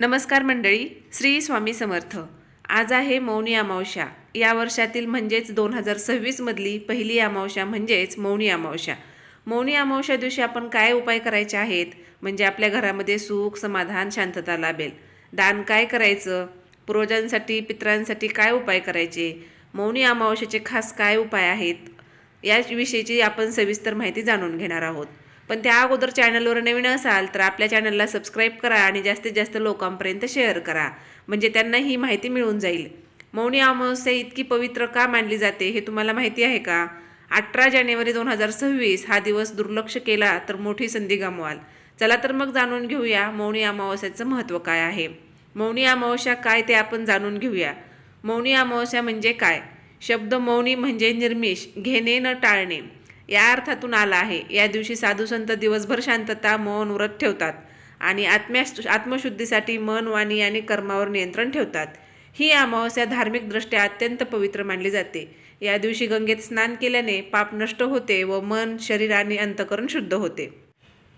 नमस्कार मंडळी श्री स्वामी समर्थ. आज आहे मौनी अमावस्या. या वर्षातील म्हणजेच दोन हजार सव्वीसमधली पहिली अमावस्या म्हणजेच मौनी अमावस्या. मौनी अमावस्या दिवशी आपण काय उपाय करायचे आहेत? म्हणजे आपल्या घरामध्ये सुख समाधान शांतता लाभेल. दान काय करायचं? पूर्वजांसाठी पितरांसाठी काय उपाय करायचे? मौनी अमावस्याचे खास काय उपाय आहेत? या विषयीची आपण सविस्तर माहिती जाणून घेणार आहोत. पण त्या अगोदर चॅनलवर नवीन असाल तर आपल्या चॅनलला सबस्क्राईब करा आणि जास्तीत जास्त लोकांपर्यंत शेअर करा. म्हणजे त्यांना ही माहिती मिळून जाईल. मौनी अमावस्या इतकी पवित्र का मानली जाते हे तुम्हाला माहिती आहे का? अठरा जानेवारी दोन हजार सव्वीस हा दिवस दुर्लक्ष केला तर मोठी संधी गमवाल. चला तर मग जाणून घेऊया मौनी अमावस्याचं महत्त्व काय आहे. मौनी अमावस्या काय ते आपण जाणून घेऊया. मौनी अमावस्या म्हणजे काय? शब्द मौनी म्हणजे निर्मिष घेणे न टाळणे. या अर्थातून आला आहे. या दिवशी साधू संत दिवसभर शांतता मौन व्रत ठेवतात आणि आत्म्या आत्मशुद्धीसाठी मन वाणी आणि कर्मावर नियंत्रण ठेवतात. ही अमावस्या धार्मिकदृष्ट्या अत्यंत पवित्र मानली जाते. या दिवशी गंगेत स्नान केल्याने पाप नष्ट होते व मन शरीर आणि अंतकरण शुद्ध होते.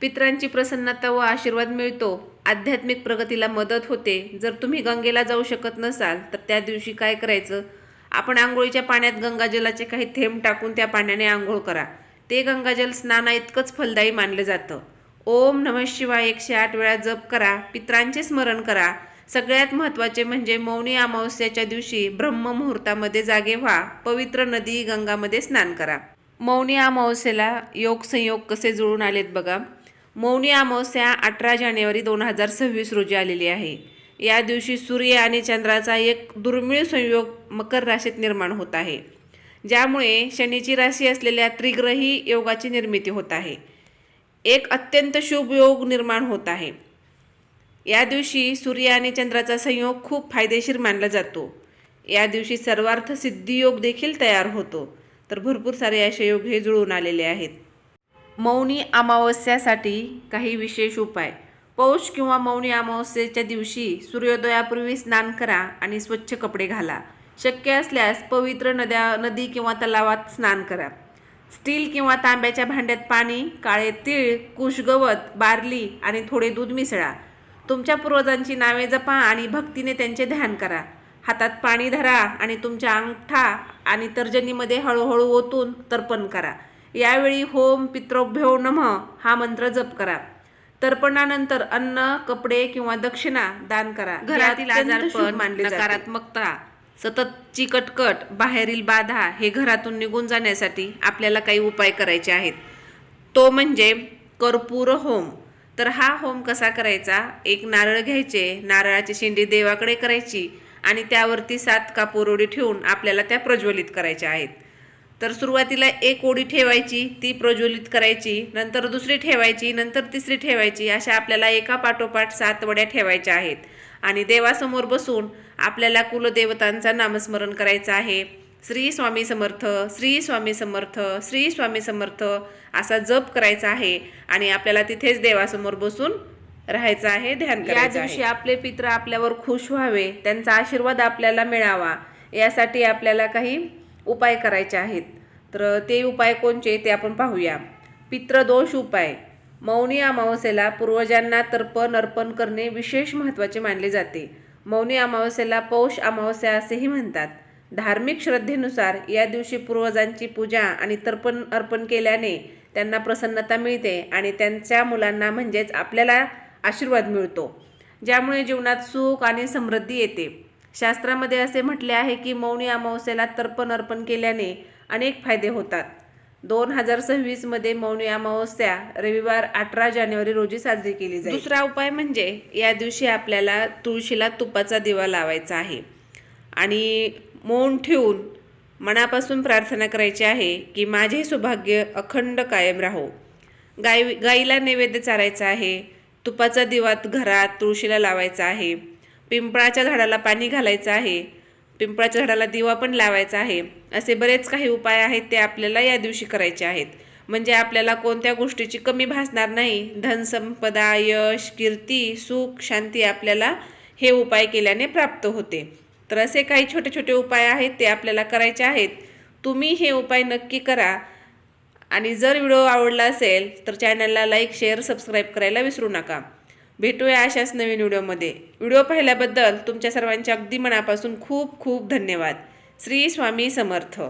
पितरांची प्रसन्नता व आशीर्वाद मिळतो. आध्यात्मिक प्रगतीला मदत होते. जर तुम्ही गंगेला जाऊ शकत नसाल तर त्या दिवशी काय करायचं? आपण आंघोळीच्या पाण्यात गंगाजलाचे काही थेंब टाकून त्या पाण्याने आंघोळ करा. ते गंगाजल स्नाना इतकंच फलदायी मानलं जातं. ओम नमः शिवाय एकशे आठ वेळा जप करा पित्रांचे स्मरण करा. सगळ्यात महत्त्वाचे म्हणजे मौनी अमावस्याच्या दिवशी ब्रह्ममुहूर्तामध्ये जागे व्हा पवित्र नदी गंगामध्ये स्नान करा. मौनी अमावस्येला योग संयोग कसे जुळून आलेत बघा. मौनी अमावस्या अठरा जानेवारी दोन हजार सव्वीस रोजी आलेली आहे. या दिवशी सूर्य आणि चंद्राचा एक दुर्मिळ संयोग मकर राशीत निर्माण होत आहे. ज्यामुळे शनीची राशी असलेल्या त्रिग्रही योगाची निर्मिती होत आहे. एक अत्यंत शुभ योग निर्माण होत आहे. या दिवशी सूर्य आणि चंद्राचा संयोग खूप फायदेशीर मानला जातो. या दिवशी सर्वार्थ सिद्धी योग देखील तयार होतो. तर भरपूर सारे असे योग हे जुळून आलेले आहेत. मौनी अमावस्यासाठी काही विशेष उपाय. पौष किंवा मौनी अमावस्येच्या दिवशी सूर्योदयापूर्वी स्नान करा आणि स्वच्छ कपडे घाला. शक्य असल्यास पवित्र नद्या नदी किंवा तलावात स्नान करा. स्टील किंवा तांब्याच्या भांड्यात पाणी काळे तीळ कुशगवत बार्ली आणि थोडे दूध मिसळा. तुमच्या पूर्वजांची नावे जपा आणि भक्तीने त्यांचे ध्यान करा. हातात पाणी धरा आणि तुमच्या अंगठा आणि तर्जनीमध्ये हळूहळू ओतून तर्पण करा. यावेळी होम पित्रोभ्यो नमः हा मंत्र जप करा. तर्पणानंतर अन्न कपडे किंवा दक्षिणा दान करा. घरातील मानले नकारात्मकता सततची कटकट बाहेरील बाधा हे घरातून निघून जाण्यासाठी आपल्याला काही उपाय करायचे आहेत. तो म्हणजे कर्पूर होम. तर हा होम कसा करायचा? एक नारळ घ्यायचे नारळाची शेंडी देवाकडे करायची आणि त्यावरती सात कापूर ओढी ठेवून आपल्याला त्या प्रज्वलित करायच्या आहेत. तर सुरुवातीला एक ओढी ठेवायची ती प्रज्वलित करायची नंतर दुसरी ठेवायची नंतर तिसरी ठेवायची अशा आपल्याला एका पाठोपाठ सात वड्या ठेवायच्या आहेत. आणि देवासमोर बसून आपल्याला कुलदेवतांचा नामस्मरण करायचं आहे. श्री स्वामी समर्थ श्री स्वामी समर्थ श्री स्वामी समर्थ असा जप करायचा आहे आणि आपल्याला तिथेच देवासमोर बसून राहायचं आहे ध्यान करायचं दिवशी आपले पित्र आपल्यावर खुश व्हावे त्यांचा आशीर्वाद आपल्याला मिळावा यासाठी आपल्याला काही उपाय करायचे आहेत. तर ते उपाय कोणचे ते आपण पाहूया. पित्रदोष उपाय. मौनी अमावस्येला पूर्वजांना तर्पण अर्पण करणे विशेष महत्त्वाचे मानले जाते. मौनी अमावस्येला पौष अमावस्या असेही म्हणतात. धार्मिक श्रद्धेनुसार या दिवशी पूर्वजांची पूजा आणि तर्पण अर्पण केल्याने त्यांना प्रसन्नता मिळते आणि त्यांच्या मुलांना म्हणजेच आपल्याला आशीर्वाद मिळतो. ज्यामुळे जीवनात सुख आणि समृद्धी येते. शास्त्रामध्ये असे म्हटले आहे की मौनी अमावस्येला तर्पण अर्पण केल्याने अनेक फायदे होतात. दोन हजार सव्वीसमध्ये मौनी अमावस्या रविवार अठरा जानेवारी रोजी साजरी केली जाईल. दुसरा उपाय म्हणजे या दिवशी आपल्याला तुळशीला तुपाचा दिवा लावायचा आहे. आणि मौन ठेवून मनापासून प्रार्थना करायची आहे की माझे सौभाग्य अखंड कायम राहो. गाई गाईला नैवेद्य चारायचा आहे. तुपाचा दिवात घरात तुळशीला लावायचा आहे. पिंपळाच्या झाडाला पाणी घालायचं आहे. पिंपळाच्या झाडाला दिवा पण लावायचा आहे. असे बरेच काही उपाय आहेत ते आपल्याला या दिवशी करायचे आहेत. म्हणजे आपल्याला कोणत्या गोष्टीची कमी भासणार नाही. धनसंपदा यश कीर्ती सुख शांती आपल्याला हे उपाय केल्याने प्राप्त होते. तर असे काही छोटे छोटे उपाय आहेत ते आपल्याला करायचे आहेत. तुम्ही हे उपाय नक्की करा. आणि जर व्हिडिओ आवडला असेल तर चॅनलला लाईक शेअर सबस्क्राईब करायला विसरू नका. भेटूया अशाच नवीन व्हिडिओमध्ये. व्हिडिओ पाहिल्याबद्दल तुमच्या सर्वांचे अगदी मनापासून खूप खूप धन्यवाद. श्री स्वामी समर्थ.